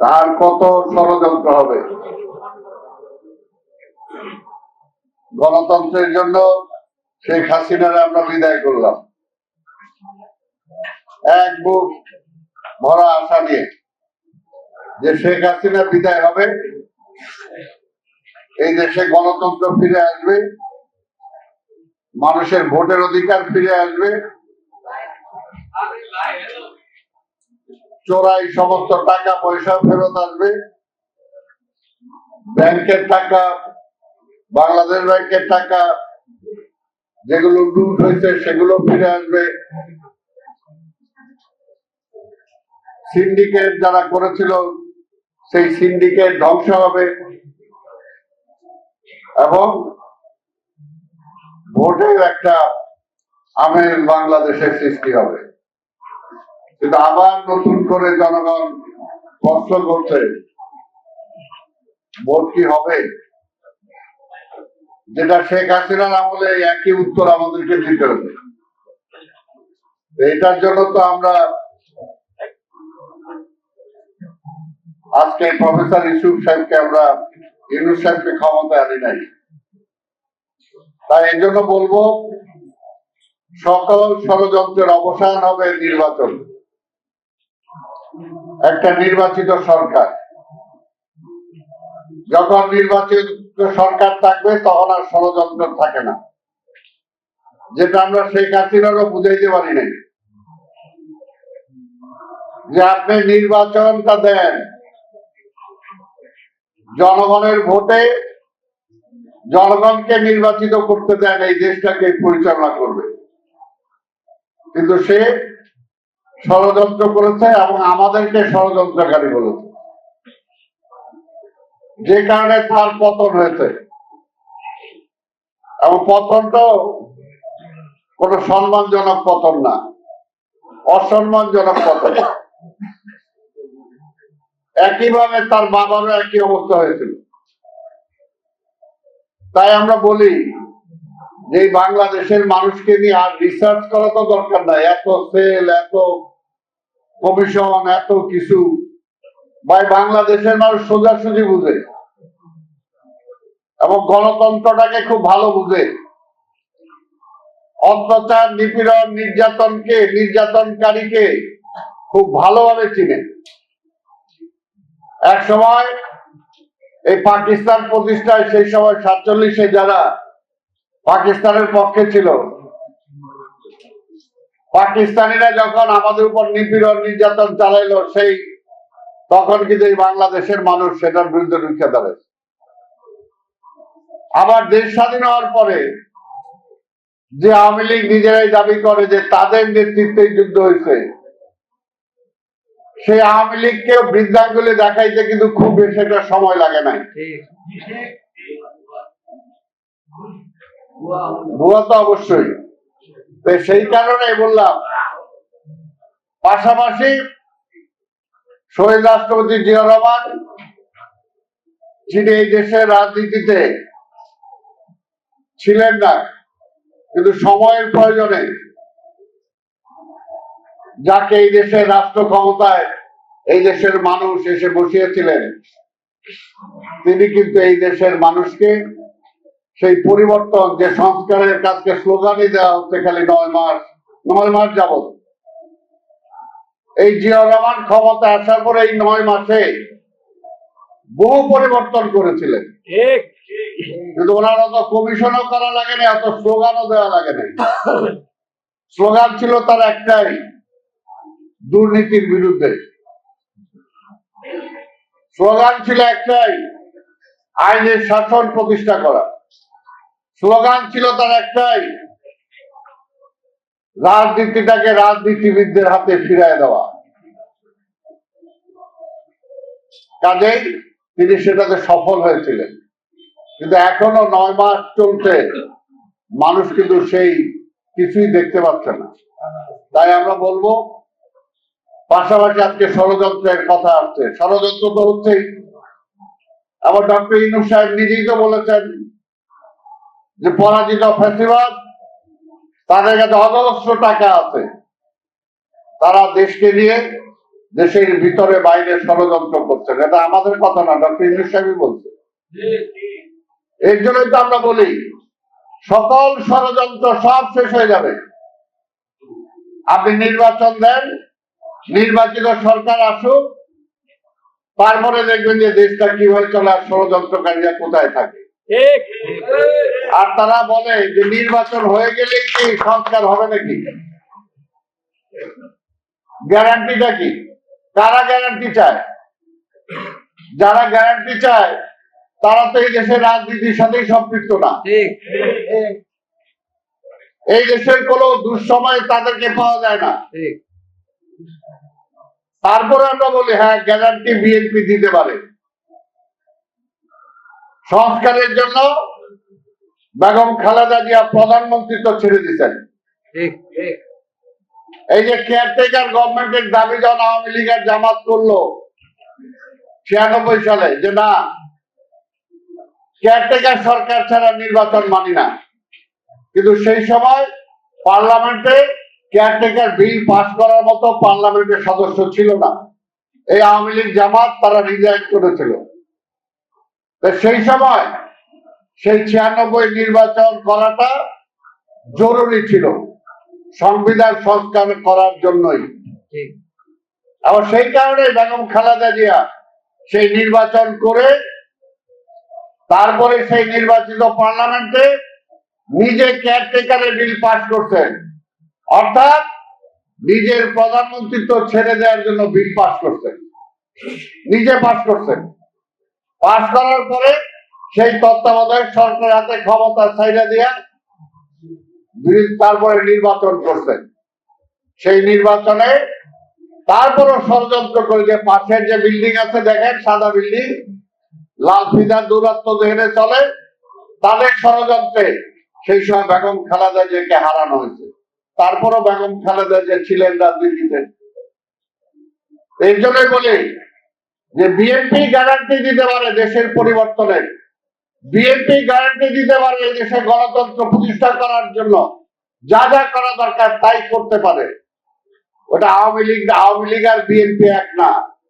তার কত ষড়যন্ত্র হবে? গণতন্ত্রের জন্য শেখ হাসিনার আমরা বিদায় করলাম। এক বুক ভরা আশা নিয়ে যে শেখ হাসিনা বিদায় হবে, এই দেশে গণতন্ত্র ফিরে আসবে, মানুষের ভোটের অধিকার ফিরে আসবে। চোরাই সমস্ত টাকা পয়সা ফেরত আসবে। ব্যাংকের টাকা, বাংলাদেশ ব্যাংকের টাকা, যেগুলো লুট হয়েছে সেগুলো ফিরে আসবে। সিন্ডিকেট যারা করেছিল, সেই সিন্ডিকেট ধ্বংস হবে। এবং ভোটের একটা আমের বাংলাদেশের সৃষ্টি হবে। কিন্তু আবার নতুন করে জনগণ কষ্ট করছে। ভোট কি হবে? যেটা শেখ হাসিনার আমলে একই উত্তর আমাদেরকে দিতে হবে। এটার জন্য তো আমরা আজকে প্রফেসর ইসুফ সাহেবকে আমরা, ইউনুস সাহেবকে ক্ষমতায় আনি নাই। তাই এই জন্য বলব, সকল ষড়যন্ত্রের অবসান হবে নির্বাচন। একটা নির্বাচিত সরকার। যখন নির্বাচিত সরকার থাকবে, তখন আর ষড়যন্ত্র থাকে না। যেটা আমরা শেখ হাসিনারও বুঝাইতে পারি নাই। যে আপনি নির্বাচনটা দেন, জনগণের ভোটে জনগণকে নির্বাচিত করতে দেন, এই দেশটাকে পরিচালনা করবে। কিন্তু সে ষড়যন্ত্র করেছে এবং আমাদেরকে ষড়যন্ত্রকারী বলেছে। যে কারণে তার পতন হয়েছে। এবং পতনটাও কোন সম্মানজনক পতন না, অসম্মানজনক পতন। একইভাবে তার বাবারও একই অবস্থা হয়েছিল। তাই আমরা বলি যে বাংলাদেশের মানুষকে নিয়ে আর রিসার্চ করা তো দরকার নাই। এত সেল এত কমিশন এত কিছু, ভাই বাংলাদেশের মানুষ সোজাসুজি বুঝে। এবং গণতন্ত্রটাকে খুব ভালো বুঝে। অত্যাচার, নিপীড়ন, নির্যাতনকে, নির্যাতনকারীকে খুব ভালোভাবে চিনে। এক সময় এই পাকিস্তান প্রতিষ্ঠায়, সেই সময় সাতচল্লিশে যারা পাকিস্তানের পক্ষে ছিল পাকিস্তানিরা যখন আমাদের উপর নিপীড়ন, নির্যাতন চালাইলো, সেই তখন কিন্তু এই বাংলাদেশের মানুষ সেটার বিরুদ্ধে রুখে দাঁড়ায়। আবার দেশ স্বাধীন হওয়ার পরে যে আওয়ামী লীগ নিজেরাই দাবি করে যে তাদের নেতৃত্বে যুদ্ধ হয়েছে, সেই আওয়ামী লীগকে বৃদ্ধাঙ্গুলি দেখাইতে কিন্তু খুব বেশি একটা সময় লাগে নাই। ভুয়া তো অবশ্যই। তো সেই কারণে বললাম, পাশাপাশি শহীদ রাষ্ট্রপতি জিয়া রহমান, যিনি এই দেশের রাজনীতিতে ছিলেন না, কিন্তু সময়ের প্রয়োজনে যাকে এই দেশের রাষ্ট্র ক্ষমতায়, এই দেশের মানুষ এসে বসিয়েছিলেন, তিনি কিন্তু এই দেশের মানুষকে সেই পরিবর্তন যে সংস্কারের কাজকে স্লোগানই দেওয়া হচ্ছে খালি নয় মাস নয় মাস যাবত এই জিয়া রহমান ক্ষমতা আসার পরে এই নয় মাসে বহু পরিবর্তন করেছিলেন। কিন্তু ওনার অত কমিশনও করা লাগে না অত স্লোগানও দেওয়া লাগে না স্লোগান ছিল তার একটাই দুর্নীতির বিরুদ্ধে। স্লোগান ছিল একটাই আইনের শাসন প্রতিষ্ঠা করা। স্লোগান ছিল তার একটাই। রাজনীতিটাকে রাজনীতিবিদদের হাতে ফিরায় দেওয়া। কাজেই তিনি সেটাতে সফল হয়েছিলেন। কিন্তু এখনও নয় মাস চলছে। মানুষ কিন্তু সেই কিছুই দেখতে পাচ্ছে না। তাই আমরা বলব, পাশাপাশি আজকে ষড়যন্ত্রের কথা আসছে। ষড়যন্ত্র তো হচ্ছেই। আবার ডক্টর ইনু সাহেব নিজেই তো বলেছেন যে পরাজিত ফেসিবাদ, তাদের কাছে অজস্র টাকা আছে। তারা দেশকে নিয়ে দেশের ভিতরে বাইরে ষড়যন্ত্র করছেন। এটা আমাদের কথা না, ডক্টর ইউনুস সাহেবই বলছে। এর জন্যই তো আমরা বলি, সকল ষড়যন্ত্র সব শেষ হয়ে যাবে। আপনি নির্বাচন দেন, নির্বাচিত সরকার আসুক, তারপরে দেখবেন যে দেশটা কীভাবে চলে আর ষড়যন্ত্রকারীরা কোথায় থাকে। আর তারা বলে যে নির্বাচন হয়ে গেলে কি সংস্কার হবে নাকি? গ্যারান্টিটা কি? কারা গ্যারান্টি চায়? যারা গ্যারান্টি চায় তারা তো এই দেশের রাজনীতির সাথেই সম্পৃক্ত না। এই দেশের কোনো দুঃসময়ে তাদেরকে পাওয়া যায় না। তারপরে আমরা বলি হ্যাঁ গ্যারান্টি বিএনপি দিতে পারে। সংস্কারের জন্য বেগম খালেদা জিয়া প্রধানমন্ত্রিত্ব ছেড়ে দিচ্ছেন এই যে কেয়ারটেকার গভর্নমেন্টের দাবি যখন আওয়ামী লীগের জামাত করল ছিয়ানব্বই সালে যে না কেয়ারটেকার সরকার ছাড়া নির্বাচন মানি না। কিন্তু সেই সময় পার্লামেন্টে কেয়ারটেকার বিল পাস করার মতো পার্লামেন্টের সদস্য ছিল না। এই আওয়ামী লীগ জামাত তারা রিজাইন করেছিল। তো সেই সময় সেই ছিয়ানব্বই নির্বাচন করাটা জরুরি ছিল সংবিধান সংস্কার করার জন্যই। আবার সেই কারণে বেগম খালেদা জিয়া সেই নির্বাচন করে তারপরে সেই নির্বাচিত পার্লামেন্টে নিজে কেয়ারটেকারের বিল পাস করছেন অর্থাৎ নিজের প্রধানমন্ত্রিত্ব ছেড়ে দেওয়ার জন্য বিল পাস করছেন নিজে পাস করছেন পাস করার পরে সেই তত্ত্বাবধায়ক সরকার হাতে ক্ষমতা ছাইড়া দিয়া তারপরে নির্বাচন করছেন সেই নির্বাচনে তারপরও ষড়যন্ত্র করে যে পাশের যে বিল্ডিং আছে, দেখেন সাদা বিল্ডিং, লাল ফিদার দূরত্ব ধরে চলে, তাদের ষড়যন্ত্রে সেই সময় বেগম খালেদা জিয়াকে হারানো হয়েছে। তারপরও বেগম খালেদা জিয়া ছিলেন রাজনীতিতে। এই জন্যই বলি যে বিএনপি গ্যারান্টি দিতে পারে দেশের পরিবর্তনের বিএনপি গ্যারান্টি দিতে পারে দেশে গণতন্ত্র প্রতিষ্ঠা করার জন্য। যা যা করা দরকার তাই করতে পারে। ওটা আওয়ামী লীগ আওয়ামী লীগ আর বিএনপি এক না।